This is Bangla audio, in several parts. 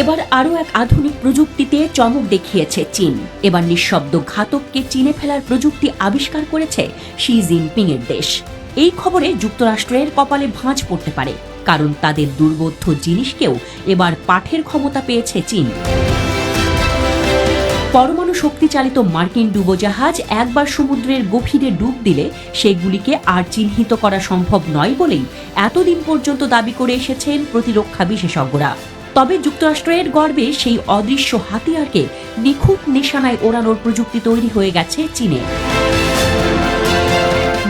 এবার আরও এক আধুনিক প্রযুক্তিতে চমক দেখিয়েছে চীন। এবার নিঃশব্দ ঘাতককে চিনে ফেলার প্রযুক্তি আবিষ্কার করেছে শি জিনপিং এর দেশ। এই খবরে যুক্তরাষ্ট্রের কপালে ভাঁজ পড়তে পারে, কারণ তাদের দুর্বোধ্য জিনিসকেও এবার পাঠের ক্ষমতা পেয়েছে চীন। পরমাণু শক্তিচালিত মার্কিন ডুবোজাহাজ একবার সমুদ্রের গভীরে ডুব দিলে সেগুলিকে আর চিহ্নিত করা সম্ভব নয় বলেই এতদিন পর্যন্ত দাবি করে এসেছেন প্রতিরক্ষা বিশেষজ্ঞরা। তবে যুক্তরাষ্ট্রের গর্বে সেই অদৃশ্য হাতিয়ারকে নিখুঁত নিশানায় ওড়ানোর প্রযুক্তি তৈরি হয়ে গেছে চীনে।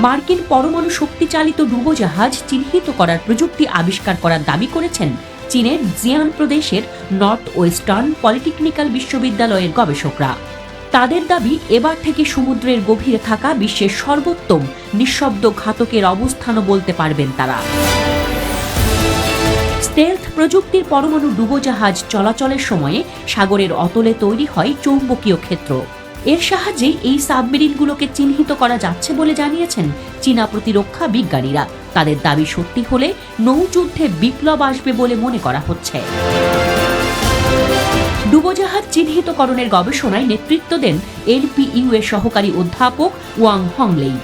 মার্কিন পরমাণু শক্তিচালিত ডুবোজাহাজ চিহ্নিত করার প্রযুক্তি আবিষ্কার করার দাবি করেছেন চীনের জিয়ান প্রদেশের নর্থ ওয়েস্টার্ন পলিটেকনিক্যাল বিশ্ববিদ্যালয়ের গবেষকরা। তাদের দাবি, এবার থেকে সমুদ্রের গভীরে থাকা বিশ্বের সর্বোত্তম নিঃশব্দ ঘাতকের অবস্থানও বলতে পারবেন তারা। স্টেলথ প্রযুক্তির পরমাণু ডুবোজাহাজ চলাচলের সময়ে সাগরের অতলে তৈরি হয় চৌম্বকীয় ক্ষেত্র। এর সাহায্যে এই সাবমেরিনগুলোকে চিহ্নিত করা যাচ্ছে বলে জানিয়েছেন চীনা প্রতিরক্ষা বিজ্ঞানীরা। তাদের দাবি সত্যি হলে নৌযুদ্ধে বিপ্লব আসবে বলে মনে করা হচ্ছে। ডুবোজাহাজ চিহ্নিতকরণের গবেষণায় নেতৃত্ব দেন এনপিইউ এর সহকারী অধ্যাপক Wang Honglei.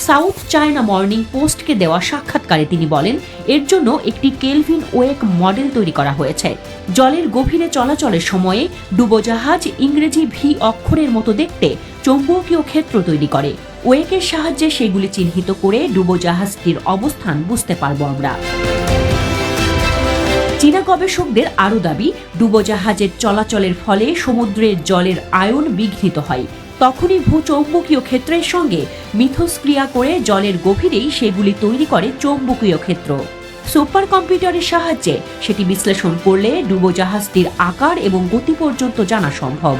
South China Morning পোস্টকে দেওয়া সাক্ষাৎকারে তিনি বলেন, এর জন্য একটি কেলভিন ওয়েক মডেল তৈরি করা হয়েছে। জলের গভীরে চলাচলের সময়ে ডুবোজাহাজ ইংরেজি ভি অক্ষরের মতো দেখতে চৌম্বকীয় ক্ষেত্র তৈরি করে। ওয়েকের সাহায্যে সেগুলি চিহ্নিত করে ডুবোজাহাজটির অবস্থান বুঝতে পারব আমরা। চীনা গবেষকদের আরও দাবি, ডুবোজাহাজের চলাচলের ফলে সমুদ্রের জলের আয়ন বিঘ্নিত হয়। তখনই ভূচৌম্বকীয় ক্ষেত্রের সঙ্গে মিথস্ক্রিয়া করে জলের গভীরেই সেগুলি তৈরি করে চৌম্বকীয় ক্ষেত্র। সুপার কম্পিউটারের সাহায্যে সেটি বিশ্লেষণ করলে ডুবোজাহাজটির আকার এবং গতি পর্যন্ত জানা সম্ভব।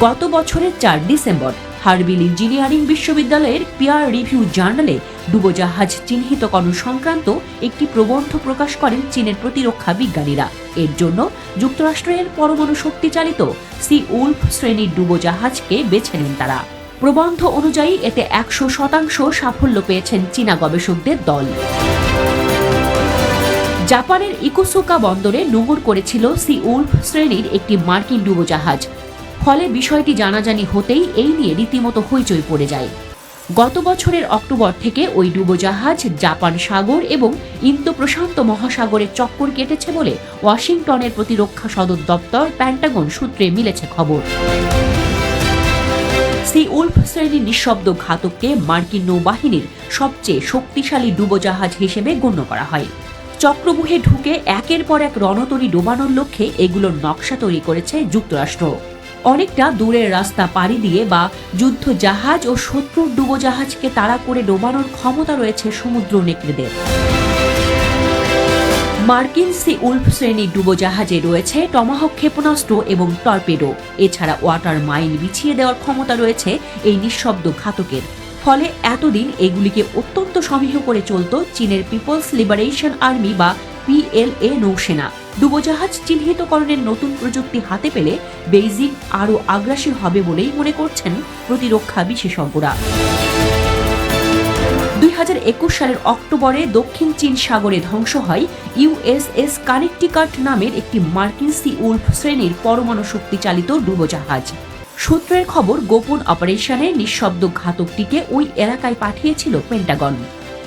গত বছরের চার ডিসেম্বর হার্বিল ইঞ্জিনিয়ারিং বিশ্ববিদ্যালয়ের পিয়ার রিভিউ জার্নালে ডুবোজাহাজ চিহ্নিতকরণ সংক্রান্ত একটি প্রবন্ধ প্রকাশ করেন চীনের প্রতিরক্ষা বিজ্ঞানীরা। এর জন্য যুক্তরাষ্ট্রের পরমাণু শক্তিচালিত সি উল্ফ শ্রেণির ডুবোজাহাজকে বেছে নেন তারা। প্রবন্ধ অনুযায়ী এতে একশো শতাংশ সাফল্য পেয়েছেন চীনা গবেষকদের দল। জাপানের ইকোসোকা বন্দরে নোঙর করেছিল সি উল্ফ শ্রেণির একটি মার্কিন ডুবোজাহাজ। ফলে বিষয়টি জানাজানি হতেই এই নিয়ে রীতিমতো হইচই পড়ে যায়। গত বছরের অক্টোবর থেকে ওই ডুবোজাহাজ, জাপান সাগর এবং ইন্দো প্রশান্ত মহাসাগরে চক্কর কেটেছে বলে ওয়াশিংটনের প্রতিরক্ষা সদর দপ্তর প্যান্টাগন সূত্রে মিলেছে খবর। সি উল্ফ শ্রেণির নিঃশব্দ ঘাতককে মার্কিন নৌবাহিনীর সবচেয়ে শক্তিশালী ডুবোজাহাজ হিসেবে গণ্য করা হয়। চক্রবুহে ঢুকে একের পর এক রণতরী ডোবানোর লক্ষ্যে এগুলোর নকশা তৈরি করেছে যুক্তরাষ্ট্র। অনেকটা দূরের রাস্তা পাড়ি দিয়ে বা যুদ্ধ জাহাজ ও শত্রুর ডুবোজাহাজকে তাড়া করে ডোবানোর ক্ষমতা রয়েছে সমুদ্র নেকড়েদের। মার্কিন সি উল্ফ শ্রেণির ডুবোজাহাজে রয়েছে টমাহক ক্ষেপণাস্ত্র এবং টর্পেডো। এছাড়া ওয়াটার মাইন বিছিয়ে দেওয়ার ক্ষমতা রয়েছে এই নিঃশব্দ ঘাতকের। ফলে এতদিন এগুলিকে অত্যন্ত সমীহ করে চলত চীনের পিপলস লিবারেশন আর্মি বা পিএলএ নৌসেনা। ডুবোজাহাজ চিহ্নিতকরণের নতুন প্রযুক্তি হাতে পেলে বেইজিং আরও আগ্রাসী হবে বলেই মনে করছেন প্রতিরক্ষা বিশেষজ্ঞরা। দুই হাজার একুশ সালের অক্টোবরে দক্ষিণ চীন সাগরে ধ্বংস হয় ইউএসএস কানেকটিকাট নামের একটি মার্কিন সি উল্ফ শ্রেণির পরমাণু শক্তি চালিত ডুবোজাহাজ। সূত্রের খবর, গোপন অপারেশনে নিঃশব্দ ঘাতকটিকে ওই এলাকায় পাঠিয়েছিল পেন্টাগন।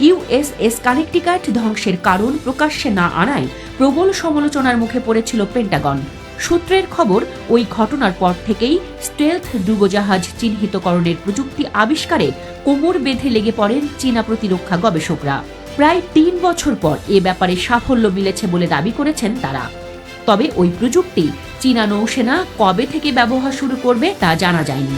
ইউএসএস কানেকটিকাট ধ্বংসের কারণ প্রকাশ্যে না আনায় প্রবল সমালোচনার মুখে পড়েছিল পেন্টাগন। সূত্রের খবর, ওই ঘটনার পর থেকেই স্টেলথ ডুবোজাহাজ চিহ্নিতকরণের প্রযুক্তি আবিষ্কারে কোমর বেঁধে লেগে পড়েন চীনা প্রতিরক্ষা গবেষকরা। প্রায় তিন বছর পর এ ব্যাপারে সাফল্য মিলেছে বলে দাবি করেছেন তারা। তবে ওই প্রযুক্তি চীনা নৌসেনা কবে থেকে ব্যবহার শুরু করবে তা জানা যায়নি।